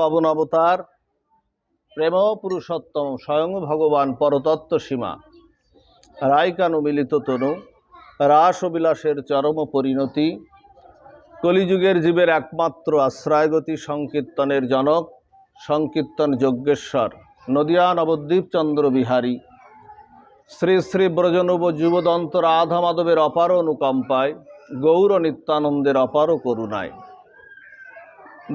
পাবন অবতার, প্রেম পুরুষোত্তম স্বয়ং ভগবান পরতত্ত্ব সীমা। রায়কানু মিলিত তনু রাস বিলাসের চরম পরিণতি। কলিযুগের জীবের একমাত্র আশ্রয়গতি সংকীর্তনের জনক, সংকীর্তন যজ্ঞেশ্বর, নদিয়া নবদ্বীপ চন্দ্র বিহারী। শ্রী শ্রী ব্রজনব যুবদন্ত রাধা মাধবের অপার অনুকম্পায়, গৌর নিত্যানন্দের অপার করুণায়।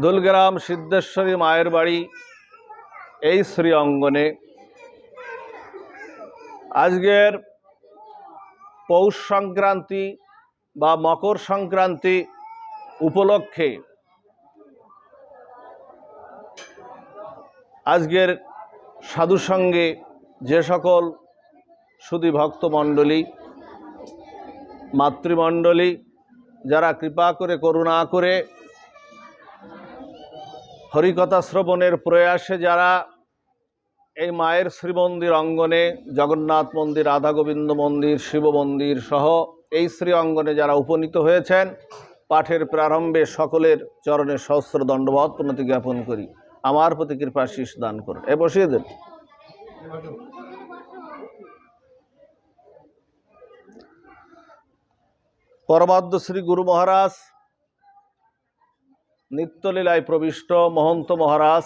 দুলগ্রাম সিদ্ধেশ্বরী মায়ের বাড়ি, এই শ্রী অঙ্গনে। আজকের পৌষ সংক্রান্তি বা মকর সংক্রান্তি উপলক্ষে আজকের সাধু সঙ্গে যে সকল সুদী ভক্তমণ্ডলী মাতৃমণ্ডলী, যারা কৃপা করে, করুণা করে হরিকথা শ্রবণের প্রয়াসে যারা এই মায়ের শ্রীমন্দির অঙ্গনে, জগন্নাথ মন্দির রাধা গোবিন্দ মন্দির, শিব মন্দির সহ এই শ্রী অঙ্গনে যারা উপনীত হয়েছেন, পাঠের প্রারম্ভে সকলের চরণে সহস্র দণ্ডবত প্রণতি জ্ঞাপন করি। আমার প্রতি কৃপা শীষ দান করুন। এ বসিয়ে দেন। পরমাদ্য শ্রী গুরু মহারাজ নিত্যলীলায় প্রবিষ্ট মহন্ত মহারাজ,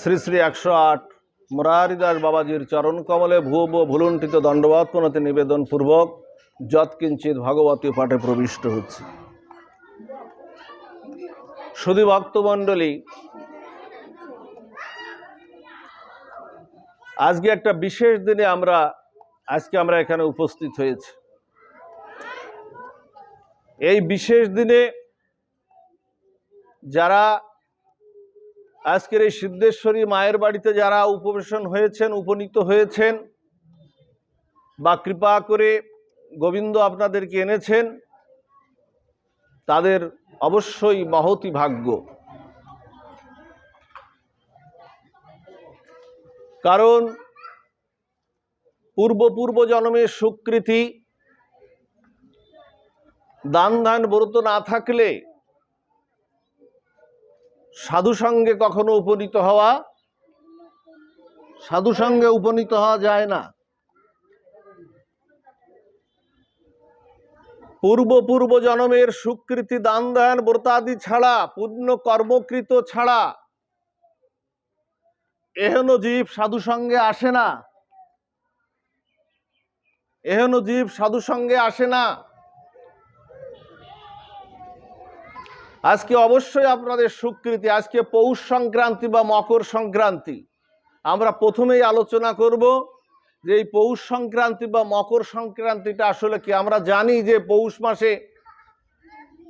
শ্রী শ্রী একশো আট মুরারিদাস বাবাজির চরণ কমলে ভুব ভুলুণ্ঠিত দণ্ডবাদ প্রণতি নিবেদন পূর্বক যৎকিঞ্চিত ভগবতী পাঠে প্রবিষ্ট হচ্ছে। সুধী ভক্তমণ্ডলী, আজকে একটা বিশেষ দিনে আমরা, আজকে আমরা এখানে উপস্থিত হয়েছি। এই বিশেষ দিনে যারা আজকের এই সিদ্ধেশ্বরী মায়ের বাড়িতে যারা উপবেশন হয়েছেন, উপনীত হয়েছেন, বা কৃপা করে গোবিন্দ আপনাদেরকে এনেছেন, তাদের অবশ্যই মহতি ভাগ্য। কারণ পূর্ব পূর্ব জন্মের সুকৃতি, দান ধান ব্রত না থাকলে সাধু সঙ্গে কখনো উপনীত হওয়া, সাধু সঙ্গে উপনীত হওয়া যায় না। পূর্ব পূর্ব জন্মের সুকৃতি দান ধ্যান ব্রতাদি ছাড়া পূর্ণ কর্মকৃত ছাড়া, এহেন জীব সাধু সঙ্গে আসে না। এহেন জীব সাধু সঙ্গে আসে না। আজকে অবশ্যই আপনাদের স্বীকৃতি আজকে পৌষ সংক্রান্তি বা মকর সংক্রান্তি। আমরা প্রথমেই আলোচনা করব যে এই পৌষ সংক্রান্তি বা মকর সংক্রান্তিটা আসলে কি? আমরা জানি যে পৌষ মাসে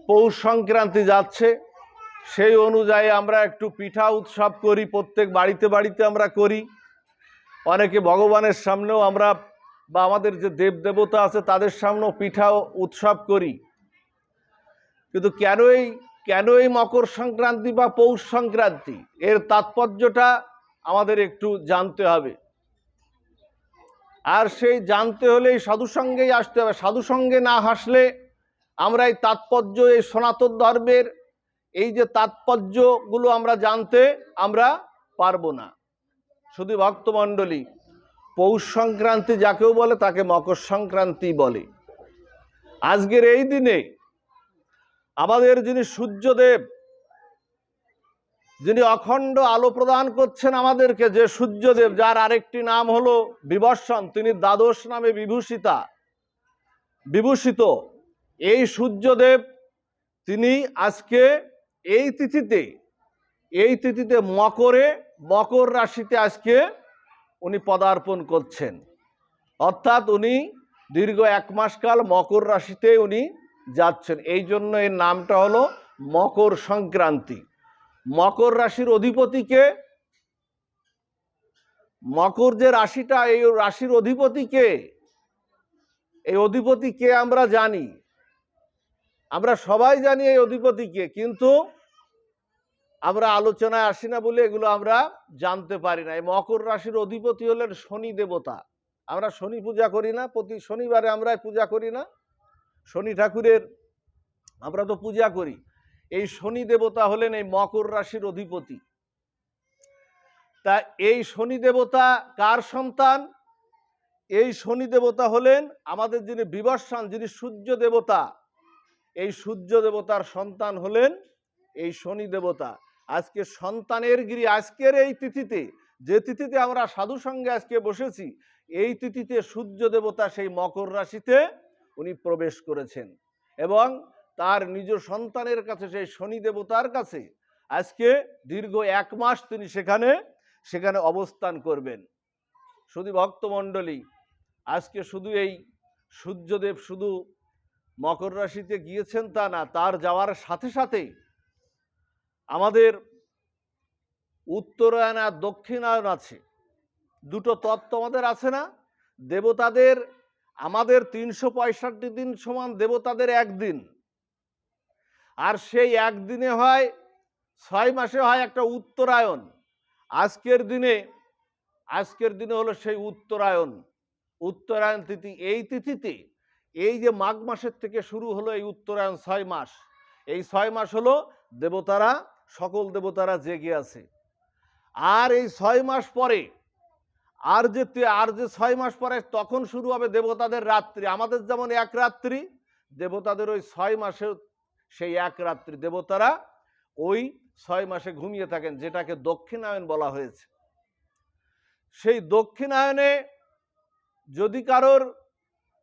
পৌষ সংক্রান্তি যাচ্ছে। সেই অনুযায়ী আমরা একটু পিঠা উৎসব করি, প্রত্যেক বাড়িতে বাড়িতে আমরা করি। অনেকে ভগবানের সামনেও আমরা বা আমাদের যে দেব দেবতা আছে তাদের সামনেও পিঠা উৎসব করি। কিন্তু কেন এই কেন এই মকর সংক্রান্তি বা পৌষ সংক্রান্তি? এর তাৎপর্যটা আমাদের একটু জানতে হবে। আর সেই জানতে হলে এই সাধুসঙ্গেই আসতে হবে। সাধুসঙ্গে না হাসলে আমরা এই তাৎপর্য, এই সনাতন ধর্মের এই যে তাৎপর্যগুলো আমরা জানতে আমরা পারব না। শুধু ভক্তমণ্ডলী, পৌষ সংক্রান্তি যাকেও বলে, তাকে মকর সংক্রান্তি বলে। আজকের এই দিনে আমাদের যিনি সূর্যদেব, যিনি অখণ্ড আলো প্রদান করছেন আমাদেরকে, যে সূর্যদেব, যার আরেকটি নাম হলো বিবর্ষণ, তিনি দ্বাদশ নামে বিভূষিতা, বিভূষিত। এই সূর্যদেব, তিনি আজকে এই তিথিতে এই তিথিতে মকরে, মকর রাশিতে আজকে উনি পদার্পণ করছেন। অর্থাৎ উনি দীর্ঘ এক মাসকাল মকর রাশিতে উনি যাচ্ছেন। এই জন্য এর নামটা হলো মকর সংক্রান্তি। মকর রাশির অধিপতিকে মকর যে রাশিটা, এই রাশির অধিপতিকে এই অধিপতিকে আমরা জানি। আমরা সবাই জানি এই অধিপতিকে কিন্তু আমরা আলোচনায় আসি না বলে এগুলো আমরা জানতে পারি না। এই মকর রাশির অধিপতি হলেন শনি দেবতা। আমরা শনি পূজা করি না, প্রতি শনিবারে আমরা পূজা করি না। শনি ঠাকুরের, আমরা তো পূজা করি। এই শনি দেবতা হলেন এই মকর রাশির অধিপতি। তা এই শনি দেবতা কার সন্তান? এই শনি দেবতা হলেন আমাদের যিনি বিবর্ষণ যিনি সূর্য দেবতা, এই সূর্য দেবতার সন্তান হলেন এই শনি দেবতা। আজকে সন্তানের গিরি, আজকের এই তিথিতে, যে তিথিতে আমরা সাধু সঙ্গে আজকে বসেছি, এই তিথিতে সূর্য দেবতা সেই মকর রাশিতে উনি প্রবেশ করেছেন। এবং তার নিজ সন্তানের কাছে, সেই শনি দেবতার কাছে আজকে দীর্ঘ এক মাস তিনি সেখানে সেখানে অবস্থান করবেন। শুধু ভক্তমণ্ডলী, আজকে শুধু এই সূর্যদেব শুধু মকর রাশিতে গিয়েছেন তা না, তার যাওয়ার সাথে সাথে আমাদের উত্তরায়ণ আর দক্ষিণায়ন আছে। দুটো তত্ত্ব আমাদের আছে না? দেবতাদের আমাদের তিনশো পঁয়ষট্টি দিন সমান দেবতাদের একদিন। আর সেই একদিনে হয়, ছয় মাসে হয় একটা উত্তরায়ণ। আজকের দিনে আজকের দিনে হলো সেই উত্তরায়ণ। উত্তরায়ণ তিথি, এই তিথিতে, এই যে মাঘ মাসের থেকে শুরু হলো এই উত্তরায়ণ ছয় মাস, এই ছয় মাস হলো দেবতারা, সকল দেবতারা জেগে আছে। আর এই ছয় মাস পরে আর যে আর যে ছয় মাস পরে তখন শুরু হবে দেবতাদের রাত্রি। আমাদের যেমন এক রাত্রি, দেবতাদের ওই ছয় মাসে সেই এক রাত্রি। দেবতারা ওই ছয় মাসে ঘুমিয়ে থাকেন, যেটাকে দক্ষিণায়ন বলা হয়েছে। সেই দক্ষিণায়নে যদি কারোর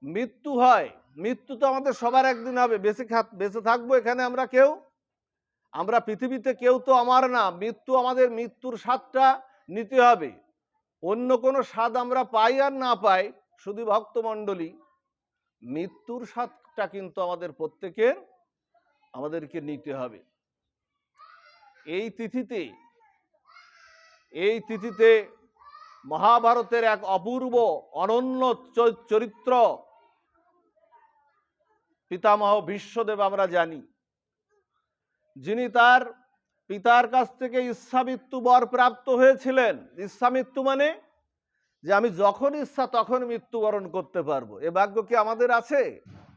মৃত্যু হয়, মৃত্যু তো আমাদের সবার একদিন হবে। বেঁচে বেঁচে থাকব এখানে আমরা কেউ? আমরা পৃথিবীতে কেউ তো আমার না। মৃত্যু আমাদের মৃত্যুর স্বাদটা নিতে হবে। অন্য কোনো স্বাদ আমরা পাই আর না পাই, শুধু ভক্তমণ্ডলী। মৃত্যুর স্বাদটা কিন্তু আমাদের প্রত্যেকের, আমাদেরকে নিতে হবে। এই তিথিতে এই তিথিতে মহাভারতের এক অপূর্ব, অনন্য চরিত্র পিতামহ বিশ্বদেব আমরা জানি। যিনি তার পিতার কাছ থেকে ইচ্ছামৃত্যু বর প্রাপ্ত হয়েছিলেন। ইচ্ছামৃত্যু মানে? যে আমি যখন ইচ্ছা তখন মৃত্যুবরণ করতে পারব। এ ভাগ্য কি আমাদের আছে?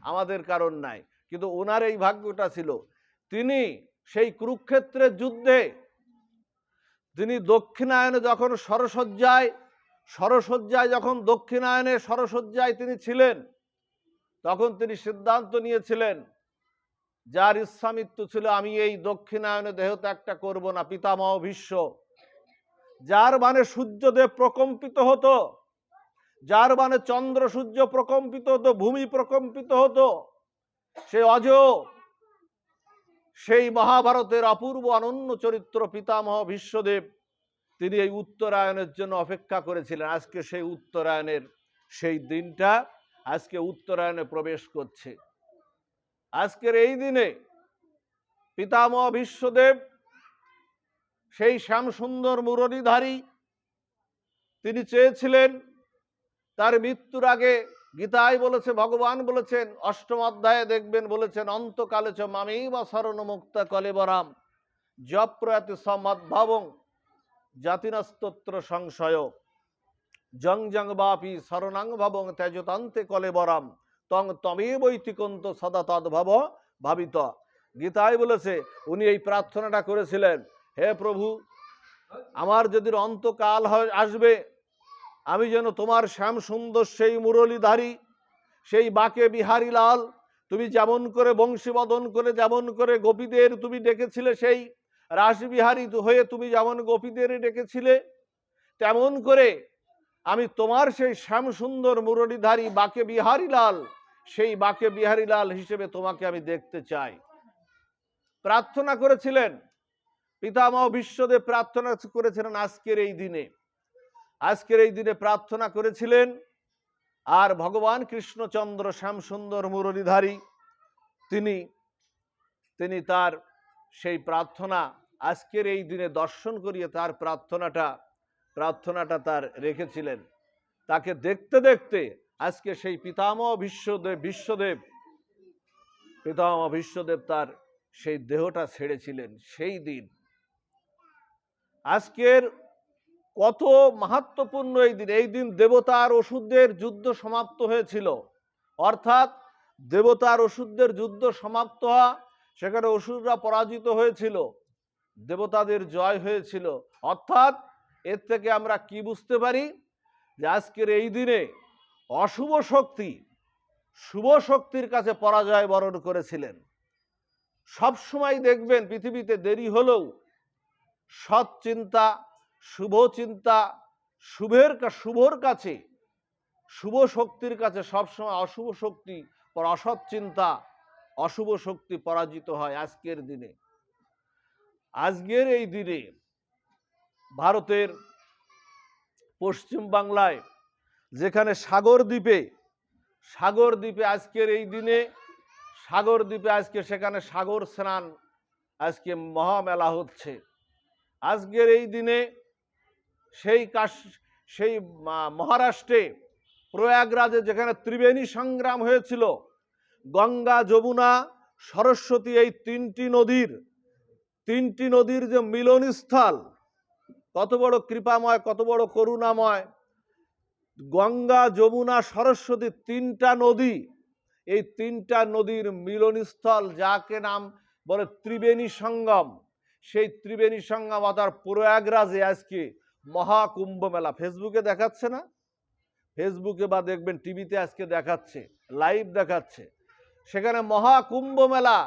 আমাদের কারণ নাই। কিন্তু ওনার এই ভাগ্যটা ছিল, তিনি সেই কুরুক্ষেত্রের যুদ্ধে, তিনি দক্ষিণায়নে যখন সরসজ্জায় সরসজ্জায় যখন দক্ষিণায়নে সরসজ্জায় তিনি ছিলেন, তখন তিনি সিদ্ধান্ত নিয়েছিলেন যার ইচ্ছামৃত্যু ছিল, আমি এই দক্ষিণায়নে দেহত্যাগটা করব না, পিতামহ ভীষ্ম। যার মানে সূর্যদেব প্রকম্পিত হতো, যার মানে চন্দ্র সূর্য প্রকম্পিত হতো, ভূমি প্রকম্পিত হতো, সে অজ, সেই মহাভারতের অপূর্ব অনন্য চরিত্র পিতামহ ভীষ্মদেব, তিনি এই উত্তরায়ণের জন্য অপেক্ষা করেছিলেন। আজকে সেই উত্তরায়ণের সেই দিনটা, আজকে উত্তরায়ণে প্রবেশ করছে। আজকের এই দিনে পিতামহ বিশ্বদেব, সেই শ্যামসুন্দর মুরলীধারী, তিনি চেয়েছিলেন তার মৃত্যুর আগে গীতায় বলেছে, ভগবান বলেছেন, অষ্টম অধ্যায়ে দেখবেন বলেছেন, অন্তকালে চ মামি বা শরণ মুক্তা কলেবরাম জপ্রয়াতি সমদ্ভাবং জাতিনস্তোত্র সংশয়, জং জং বাপি শরণাং ভাবং ত্যাজতান্তে কলেবরাম। তং তমে বৈতিকন্ত সদা তদ্ভব ভাবিত। গীতায় বলেছে, উনি এই প্রার্থনাটা করেছিলেন, হে প্রভু, আমার যদি অন্তকাল হয় আসবে, আমি যেন তোমার শ্যাম সুন্দর সেই মুরলীধারী, সেই বাকে বিহারী লাল, তুমি যেমন করে বংশীবদন করে, যেমন করে গোপীদের তুমি ডেকেছিলে সেই রাসবিহারী হয়ে তুমি যেমন গোপীদের ডেকেছিলে, তেমন করে আমি তোমার সেই শ্যাম সুন্দর মুরলীধারী, বাকে বিহারী লাল সেই বাকে বিহারী লাল হিসেবে তোমাকে আমি দেখতে চাই। প্রার্থনা করেছিলেন। পিতামহ বিশ্বদেব প্রার্থনা করেছিলেন আজকের এই দিনে। আজকের এই দিনে প্রার্থনা করেছিলেন, আর ভগবান কৃষ্ণচন্দ্র শ্যামসুন্দর মুরলীধারী, তিনি তিনি তার সেই প্রার্থনা আজকের এই দিনে দর্শন করিয়ে তার প্রার্থনাটা প্রার্থনাটা তার রেখেছিলেন। তাকে দেখতে দেখতে আজকে সেই পিতামহ বিশ্বদেব বিশ্বদেব, পিতামহ বিশ্বদেব তার সেই দেহটা ছেড়েছিলেন সেই দিন। আজকের কত মাহাত্মপূর্ণ এই দিন। এই দিন দেবতার ওষুধদের যুদ্ধ সমাপ্ত হয়েছিল। অর্থাৎ দেবতার ওষুধদের যুদ্ধ সমাপ্ত হওয়া, সেখানে অসুররা পরাজিত হয়েছিল। দেবতাদের জয় হয়েছিল। অর্থাৎ এর থেকে আমরা কি বুঝতে পারি? যে আজকের এই দিনে অশুভ শক্তি, শুভ শক্তির কাছে পরাজয় বরণ করেছিলেন। সব সময় দেখবেন পৃথিবীতে দেরি হলেও সৎ চিন্তা, শুভ চিন্তা, শুভের শুভর কাছে, শুভ শক্তির কাছে সবসময় অশুভ শক্তি, পর অসৎ চিন্তা, অশুভ শক্তি পরাজিত হয় আজকের দিনে। আজকের এই দিনে ভারতের পশ্চিম বাংলায় যেখানে সাগর দ্বীপে সাগর দ্বীপে আজকের এই দিনে, সাগর দ্বীপে আজকে সেখানে সাগর স্নান আজকে মহামেলা হচ্ছে। আজকের এই দিনে সেই কাশ, সেই মহারাষ্ট্রে প্রয়াগরাজে যেখানে ত্রিবেণী সংগ্রাম হয়েছিল, গঙ্গা, যমুনা, সরস্বতী এই তিনটি নদীর তিনটি নদীর যে মিলনস্থল, কত বড় কৃপাময়, কত বড় করুণাময় গঙ্গা, যমুনা, সরস্বতী তিনটা নদী। এই তিনটা নদীর মিলনস্থল, যাকে নাম বলে ত্রিবেণী সঙ্গম। সেই ত্রিবেণী সঙ্গম অর্থাৎ প্রয়াগরাজে আজকে মহাকুম্ভ মেলা। ফেসবুকে দেখাচ্ছে না? ফেসবুকে বা দেখবেন টিভিতে আজকে দেখাচ্ছে, লাইভ দেখাচ্ছে। সেখানে মহাকুম্ভ মেলা।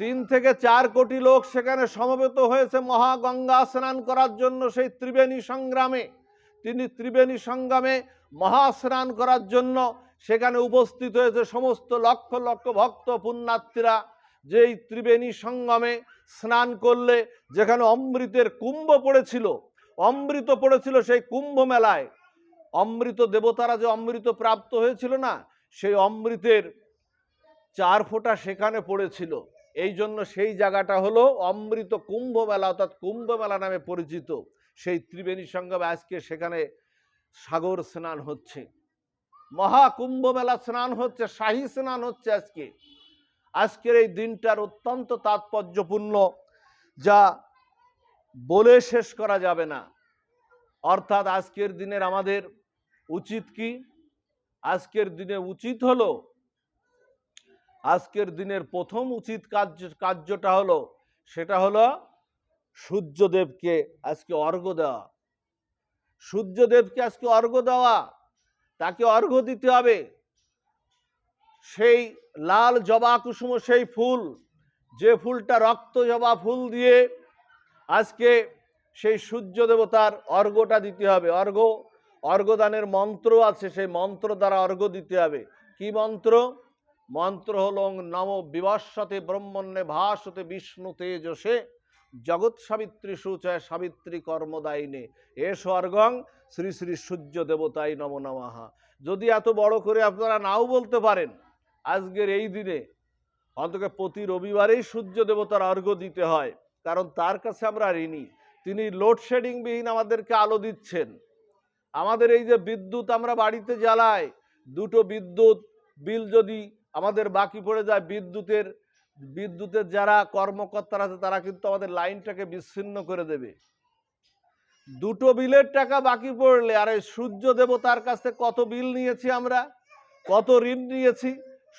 তিন থেকে চার কোটি লোক সেখানে সমবেত হয়েছে মহাগঙ্গা স্নান করার জন্য সেই ত্রিবেণী সংগ্রামে। তিনি ত্রিবেণী সংগ্রামে মহাস্নান করার জন্য সেখানে উপস্থিত হয়েছে সমস্ত লক্ষ লক্ষ ভক্ত পুণ্যার্থীরা যেই ত্রিবেণী সঙ্গমে স্নান করলে যেখানে অমৃতের কুম্ভ পড়েছিল, অমৃত পড়েছিল সেই কুম্ভ মেলায় অমৃত দেবতারা যে অমৃত প্রাপ্ত হয়েছিল না, সেই অমৃতের চার ফোঁটা সেখানে পড়েছিল। এই জন্য সেই জায়গাটা হলো অমৃত কুম্ভ মেলা অর্থাৎ কুম্ভ মেলা নামে পরিচিত। সেই ত্রিবেণী সঙ্গমে আজকে সেখানে সাগর স্নান হচ্ছে। মহাকুম্ভ মেলা স্নান হচ্ছে, শাহী স্নান হচ্ছে আজকে। আজকের এই দিনটার অত্যন্ত তাৎপর্যপূর্ণ, যা বলে শেষ করা যাবে না। অর্থাৎ আজকের দিনের আমাদের উচিত কি? আজকের দিনে উচিত হলো, আজকের দিনের প্রথম উচিত কার্য, কার্যটা হলো, সেটা হলো সূর্যদেবকে আজকে অর্ঘ্য দেওয়া। সূর্যদেবকে আজকে অর্ঘ্য দেওয়া, তাকে অর্ঘ্য দিতে হবে। সেই লাল জবা কুসুম, সেই ফুল, যে ফুলটা রক্ত জবা ফুল দিয়ে আজকে সেই সূর্য দেবতার অর্ঘ্যটা দিতে হবে। অর্ঘ্য, অর্ঘ্যদানের মন্ত্র আছে, সেই মন্ত্র দ্বারা অর্ঘ্য দিতে হবে। কি মন্ত্র? মন্ত্র হল নম বিবস্বতে ব্রহ্মণ্যে ভাসতে বিষ্ণু তেজসে জগৎ সাবিত্রী সুচয় সাবিত্রী কর্মদায়িনে। এ স্বর্গং শ্রী শ্রী সূর্য দেবতাই নম নমাহা যদি এত বড় করে আপনারা নাও বলতে পারেন, আজকের এই দিনে অন্তত প্রতি রবিবারেই সূর্য দেবতার অর্ঘ্য দিতে হয়, কারণ তার কাছে আমরা ঋণী। তিনি লোডশেডিং বিহীন আমাদেরকে আলো দিচ্ছেন। আমাদের এই যে বিদ্যুৎ আমরা বাড়িতে জ্বালাই, দুটো বিদ্যুৎ বিল যদি আমাদের বাকি পড়ে যায় বিদ্যুতের বিদ্যুতের যারা কর্মকর্তারা আছে, তারা কিন্তু আমাদের লাইনটাকে বিচ্ছিন্ন করে দেবে। দুটো বিলের টাকা বাকি পড়লে, আর এই সূর্য দেবতার কাছ কত বিল নিয়েছি আমরা? কত ঋণ নিয়েছি?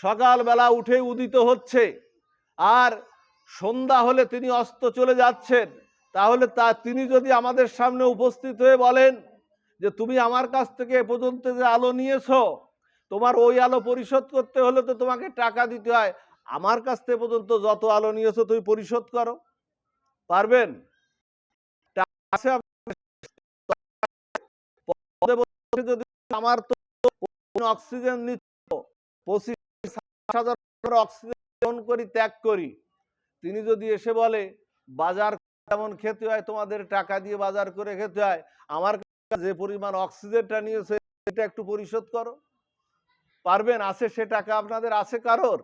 সকালবেলা উঠে উদিত হচ্ছে। আর সন্ধ্যা হলে তিনি অস্ত চলে যাচ্ছেন। তাহলে তা তিনি যদি আমাদের সামনে উপস্থিত হয়ে বলেন যে, তুমি আমার কাছ থেকে এ পর্যন্ত যে আলো নিয়েছো, তোমার ওই আলো পরিশোধ করতে হলে তো তোমাকে টাকা দিতে হয়। আমার কাছ থেকে পর্যন্ত যত আলো নিয়েছো তুমি পরিশোধ করো। পারবেন? যদি আমার তো অক্সিজেন নিচ্ছ, পঁচিশ হাজার অক্সিজেন করি, ত্যাগ করি। তিনি যদি এসে বলে, বাজার কেমন খেতে হয়? তোমাদের টাকা দিয়ে বাজার করে খেতে হয়। আমার যে পরিমাণ অক্সিজেনটা নিয়েছে এটা একটু পরিশোধ করো। পারবেন? আছে সে টাকা আপনাদের? আছে কারোর?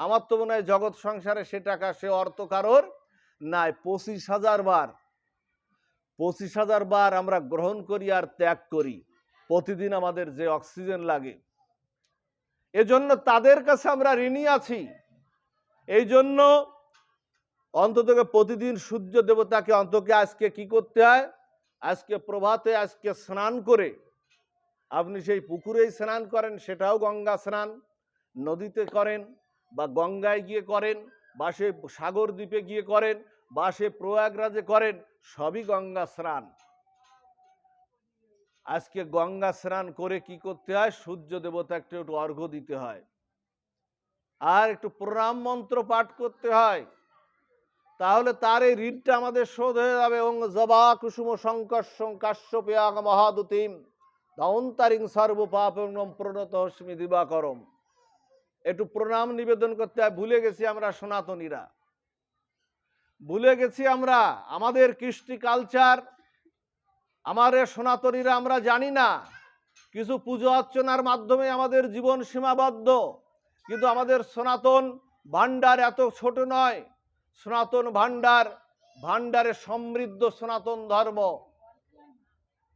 আমার তো মনে হয় জগৎ সংসারে সে টাকা, সে অর্থ কারোর নাই। পঁচিশ হাজার বার, পঁচিশ হাজার বার আমরা গ্রহণ করি আর ত্যাগ করি। প্রতিদিন আমাদের যে অক্সিজেন লাগে। এজন্য তাদের কাছে আমরা ঋণী আছি। এই জন্য অন্তত প্রতিদিন সূর্য দেবতাকে অন্তকে আজকে কি করতে হয়? আজকে প্রভাতে আজকে স্নান করে আপনি সেই পুকুরেই স্নান করেন, সেটাও গঙ্গা স্নান, নদীতে করেন। বা গঙ্গায় গিয়ে করেন, বা সে সাগর দ্বীপে গিয়ে করেন, বা সে প্রয়াগরাজে করেন, সবই গঙ্গা স্নান। আজকে গঙ্গা স্নান করে কি করতে হয়? সূর্য দেবতা একটু একটু অর্ঘ্য দিতে হয়। আর একটু প্রণাম মন্ত্র পাঠ করতে হয়। তাহলে তার এই ঋণটা আমাদের শোধ হয়ে যাবে। এবং জবা কুসুম সংকর্ষং কাশ্যপেয়াগ মহাদুতিম। দন্তরিং সর্বপাপং প্রণত হস্মি দিবাকরম একটু প্রণাম নিবেদন করতে ভুলে গেছি আমরা সনাতনীরা। ভুলে গেছি আমরা আমাদের কৃষ্টি কালচার। আমাদের সনাতনীরা আমরা জানি না। কিছু পুজো অর্চনার মাধ্যমে আমাদের জীবন সীমাবদ্ধ। কিন্তু আমাদের সনাতন ভাণ্ডার এত ছোট নয়। সনাতন ভাণ্ডার, ভাণ্ডারে সমৃদ্ধ সনাতন ধর্ম।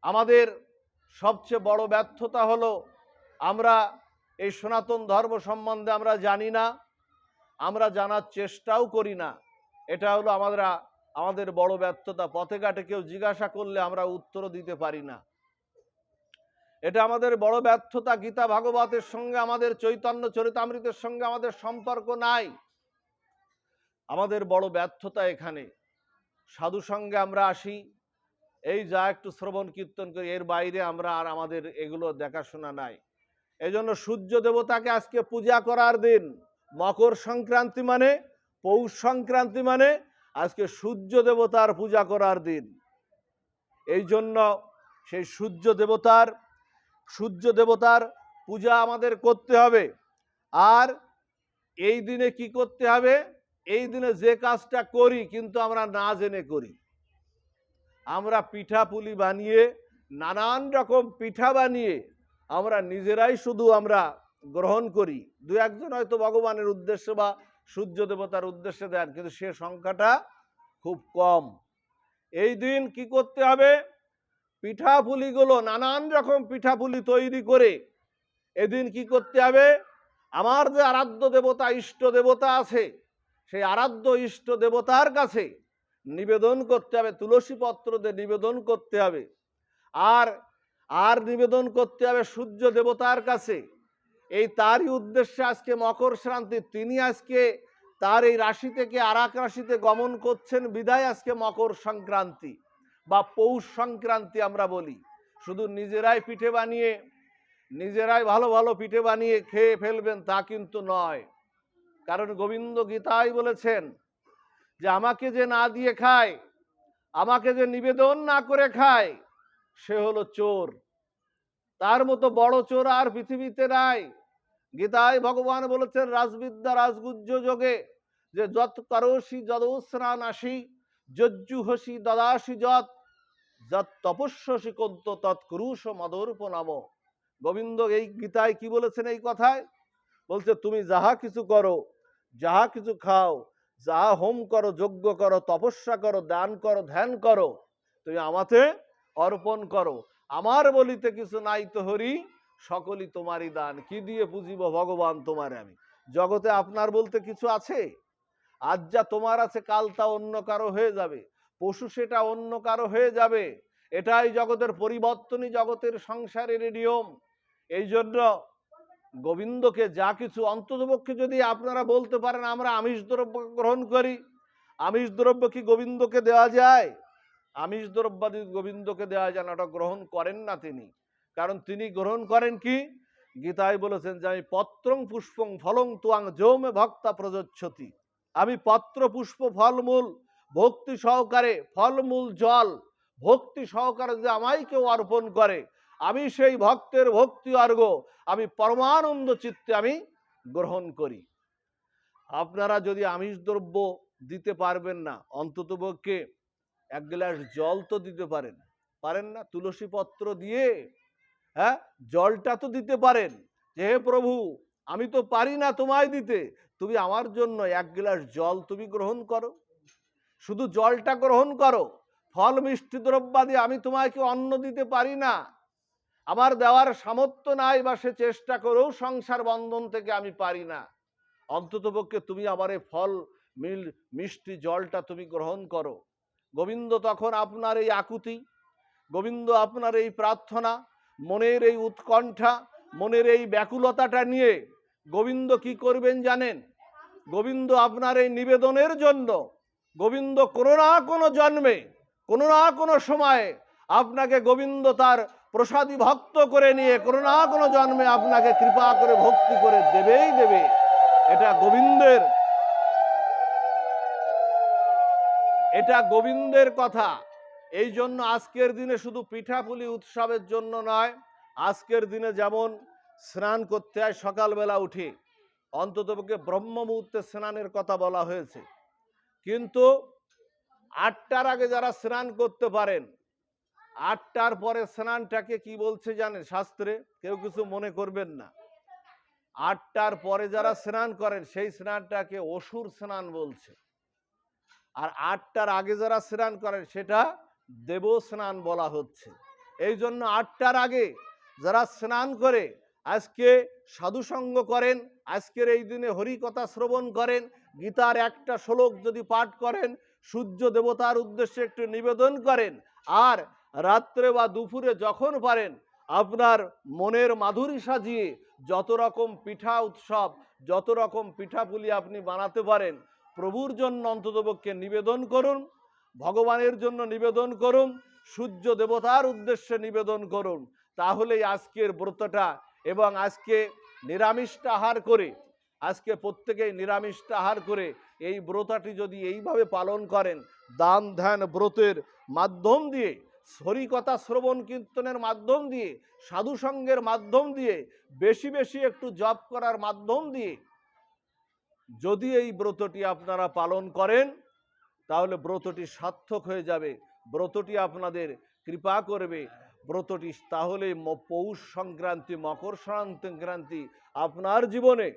আমাদের সবচেয়ে বড় ব্যর্থতা হলো আমরা এই সনাতন ধর্ম সম্বন্ধে আমরা জানি না, আমরা জানার চেষ্টাও করি না। এটা হলো আমরা আমাদের বড় ব্যর্থতা। পথে ঘাটে কেউ জিজ্ঞাসা করলে আমরা উত্তরও দিতে পারি না। এটা আমাদের বড় ব্যর্থতা। গীতা ভাগবতের সঙ্গে আমাদের চৈতন্য চরিতামৃতের সঙ্গে আমাদের সম্পর্ক নাই। আমাদের বড় ব্যর্থতা এখানে। সাধু সঙ্গে আমরা আসি। এই যা একটু শ্রবণ কীর্তন করি, এর বাইরে আমরা আর আমাদের এগুলো দেখাশোনা নাই। এজন্য সূর্য দেবতাকে আজকে পূজা করার দিন। মকর সংক্রান্তি মানে পৌষ সংক্রান্তি মানে আজকে সূর্য দেবতার পূজা করার দিন। এই জন্য সেই সূর্য দেবতার সূর্য দেবতার পূজা আমাদের করতে হবে। আর এই দিনে কি করতে হবে? এই দিনে যে কাজটা করি কিন্তু আমরা না জেনে করি। আমরা পিঠা পুলি বানিয়ে, নানান রকম পিঠা বানিয়ে আমরা নিজেরাই শুধু আমরা গ্রহণ করি। দু একজন হয়তো ভগবানের উদ্দেশ্যে বা সূর্য দেবতার উদ্দেশ্যে দেন, কিন্তু সে সংখ্যাটা খুব কম। এই দিন কি করতে হবে? পিঠাপুলিগুলো, নানান রকম পিঠাপুলি তৈরি করে এদিন কি করতে হবে? আমার যে আরাধ্য দেবতা, ইষ্ট দেবতা আছে, সেই আরাধ্য, ইষ্ট দেবতার কাছে নিবেদন করতে হবে তুলসী পত্র দিয়ে নিবেদন করতে হবে। আর আর নিবেদন করতে হবে সূর্য দেবতার কাছে। এই তারই উদ্দেশ্যে আজকে মকর শ্রান্তি তিনি আজকে তার এই রাশি থেকে আর এক রাশিতে গমন করছেন। বিদায় আজকে মকর সংক্রান্তি বা পৌষ সংক্রান্তি আমরা বলি। শুধু নিজেরাই পিঠে বানিয়ে, নিজেরাই ভালো ভালো পিঠে বানিয়ে খেয়ে ফেলবেন তা কিন্তু নয়। কারণ গোবিন্দ গীতাই বলেছেন যে, আমাকে যে না দিয়ে খায়, আমাকে যে নিবেদন না করে খায়, সে হলো চোর। তার মতো বড় চোর আর পৃথিবীতে নাই। গীতায় ভগবান বলেছেন, রাজবিদ্যা রাজগুজ্জ যোগে, যে যত করসি যদস্নান আসি যজ্জুহসি দদাসি যত যত তপস্যসি কন্ত তৎকুরুষ মদর্প নাম। গোবিন্দ এই গীতায় কি বলেছেন এই কথায়? বলছে, তুমি যাহা কিছু করো, যাহা কিছু খাও, যাহা হোম করো, যজ্ঞ করো, তপস্যা করো, দান করো, ধ্যান করো, তুমি আমাতে অর্পণ করো। আমার বলিতে কিছু নাই তো হরি সকলই তোমারই দান। কি দিয়ে বুঝিব ভগবান তোমার আমি? জগতে আপনার বলতে কিছু আছে? আজ যা তোমার আছে, কাল তা অন্য কারও হয়ে যাবে। পশু সেটা অন্য কারও হয়ে যাবে। এটাই জগতের পরিবর্তনই জগতের সংসারের নিয়ম। এই জন্য গোবিন্দকে যা কিছু অন্ততপক্ষে যদি আপনারা বলতে পারেন, আমরা আমিষ দ্রব্য গ্রহণ করি। আমিষ দ্রব্য কি গোবিন্দকে দেওয়া যায়? আমিষ দ্রব্যাদি গোবিন্দকে দেওয়া যায় না, ওটা গ্রহণ করেন না তিনি। কারণ তিনি গ্রহণ করেন কি? গীতায় বলেছেন যে, আমি পত্রং পুষ্পং ফলং তুয়াং যৌমে ভক্তা প্রযোচ্ছতি। আমি পত্র, পুষ্প, ফলমূল, ভক্তি সহকারে ফলমূল, জল, ভক্তি সহকারে যদি আমায় কেউ অর্পণ করে, আমি সেই ভক্তের ভক্তি অর্ঘ, আমি পরমানন্দ চিত্তে আমি গ্রহণ করি। আপনারা যদি আমিষ দ্রব্য দিতে পারবেন না, অন্ততপক্ষে এক গ্লাস জল তো দিতে পারেন। পারেন না? তুলসী পত্র দিয়ে হ্যাঁ? জলটা তো দিতে পারেন। যে হে প্রভু, আমি তো পারি না তোমায় দিতে। তুমি আমার জন্য এক গ্লাস জল তুমি গ্রহণ করো। শুধু জলটা গ্রহণ করো। ফল, মিষ্টি, দ্রব্যাদি আমি তোমাকে অন্ন দিতে পারি না। আমার দেওয়ার সামর্থ্য নাই বা সে চেষ্টা করেও সংসার বন্ধন থেকে আমি পারি না। অন্ততপক্ষে তুমি আমার ফল, মিল, মিষ্টি, জলটা তুমি গ্রহণ করো। গোবিন্দ তখন আপনার এই আকুতি, গোবিন্দ আপনার এই প্রার্থনা, মনের এই উৎকণ্ঠা, মনের এই ব্যাকুলতাটা নিয়ে গোবিন্দ কি করবেন জানেন? গোবিন্দ আপনার এই নিবেদনের জন্য, গোবিন্দ কোনো না কোনো জন্মে, কোনো না কোনো সময়ে আপনাকে গোবিন্দ তার প্রসাদী ভক্ত করে নিয়ে কোনো না কোনো জন্মে আপনাকে কৃপা করে ভক্তি করে দেবেই দেবে। এটা গোবিন্দের এটা গোবিন্দের কথা। এই জন্য আজকের দিনে শুধু পিঠাপুলি উৎসবের জন্য নয়, আজকের দিনে যেমন স্নান করতে হয় সকালবেলা উঠে অন্ততপক্ষে ব্রহ্ম মুহূর্তে স্নানের কথা বলা হয়েছে। কিন্তু আটটার আগে যারা স্নান করতে পারেন, আটটার পরে স্নানটাকে কি বলছে জানেন শাস্ত্রে? কেউ কিছু মনে করবেন না। আটটার পরে যারা স্নান করেন, সেই স্নানটাকে অসুর স্নান বলছে। আর আটটার আগে যারা স্নান করেন, সেটা দেব স্নান বলা হচ্ছে। এই জন্য আটটার আগে যারা স্নান করে, আজকে সাধুসঙ্গ করেন, আজকের এই দিনে হরিকথা শ্রবণ করেন, গীতার একটা শ্লোক যদি পাঠ করেন, সূর্য দেবতার উদ্দেশ্যে একটু নিবেদন করেন, আর রাত্রে বা দুপুরে যখন পারেন, আপনার মনের মাধুরী সাজিয়ে যত রকম পিঠা উৎসব, যত রকম পিঠাপুলি আপনি বানাতে পারেন প্রভুর জন্য অন্ততপক্ষে নিবেদন করুন, ভগবানের জন্য নিবেদন করুন, সূর্য দেবতার উদ্দেশ্যে নিবেদন করুন। তাহলেই আজকের ব্রতটা এবং আজকে নিরামিষটা আহার করে, আজকে প্রত্যেকেই নিরামিষটা আহার করে এই ব্রতটি যদি এইভাবে পালন করেন, দান ধ্যান ব্রতের মাধ্যম দিয়ে হরিকথা শ্রবণ কীর্তনের মাধ্যম দিয়ে, সাধুসঙ্গের মাধ্যম দিয়ে, বেশি বেশি একটু জপ করার মাধ্যম দিয়ে যদি এই ব্রতটি আপনারা পালন করেন, তাহলে ব্রতটি সার্থক হয়ে যাবে। ব্রতটি আপনাদের কৃপা করবে। ব্রতটি তাহলে পৌষ সংক্রান্তি, মকর সংক্রান্তি আপনার জীবনে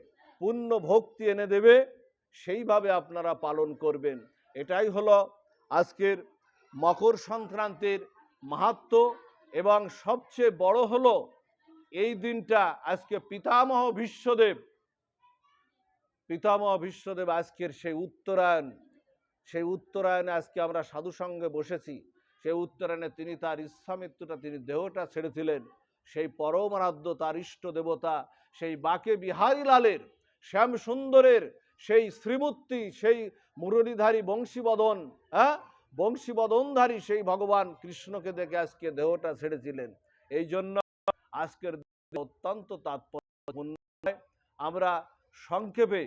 পূর্ণ ভক্তি এনে দেবে। সেইভাবে আপনারা পালন করবেন। এটাই হলো আজকের মকর সংক্রান্তির মাহাত্ম এবং সবচেয়ে বড় হলো এই দিনটা আজকে পিতামহ বিশ্বদেব পিতামহ বিশ্বদেব আজকের সেই উত্তরায়ণ, সেই উত্তরায়ণে আজকে আমরা সাধুসঙ্গে বসেছি। সেই উত্তরায়ণে তিনি তার ইচ্ছামৃত্যুটা তিনি দেহটা ছেড়েছিলেন। সেই পরমারাধ্য, তার ইষ্ট দেবতা, সেই বাকে বিহারী লালের শ্যাম সুন্দরের, সেই শ্রীমূর্তি, সেই মুরলীধারী বংশীবদন হ্যাঁ? বংশীবদনধারী সেই ভগবান কৃষ্ণকে দেখে আজকে দেহটা ছেড়েছিলেন। এই জন্য আজকের অত্যন্ত তাৎপর্য আমরা সংক্ষেপে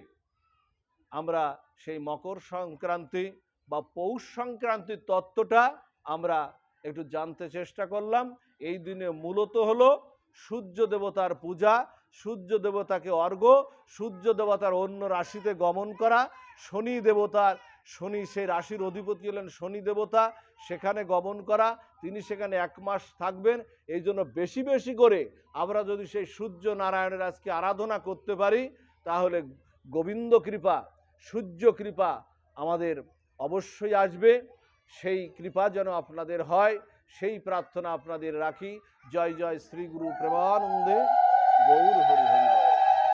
আমরা সেই মকর সংক্রান্তি বা পৌষ সংক্রান্তির তত্ত্বটা আমরা একটু জানতে চেষ্টা করলাম। এই দিনে মূলত হলো সূর্য দেবতার পূজা, সূর্য দেবতাকে অর্ঘ সূর্য দেবতার অন্য রাশিতে গমন করা, শনি দেবতার, শনি সেই রাশির অধিপতি হলেন শনি দেবতা, সেখানে গমন করা, তিনি সেখানে এক মাস থাকবেন। এই জন্য বেশি বেশি করে আমরা যদি সেই সূর্য নারায়ণের আজকে আরাধনা করতে পারি তাহলে গোবিন্দ কৃপা, সূর্য কৃপা আমাদের অবশ্যই আসবে। সেই কৃপা যেন আপনাদের হয়, সেই প্রার্থনা আপনাদের রাখি। জয় জয়, শ্রী গুরু প্রেমানন্দে গৌর হরি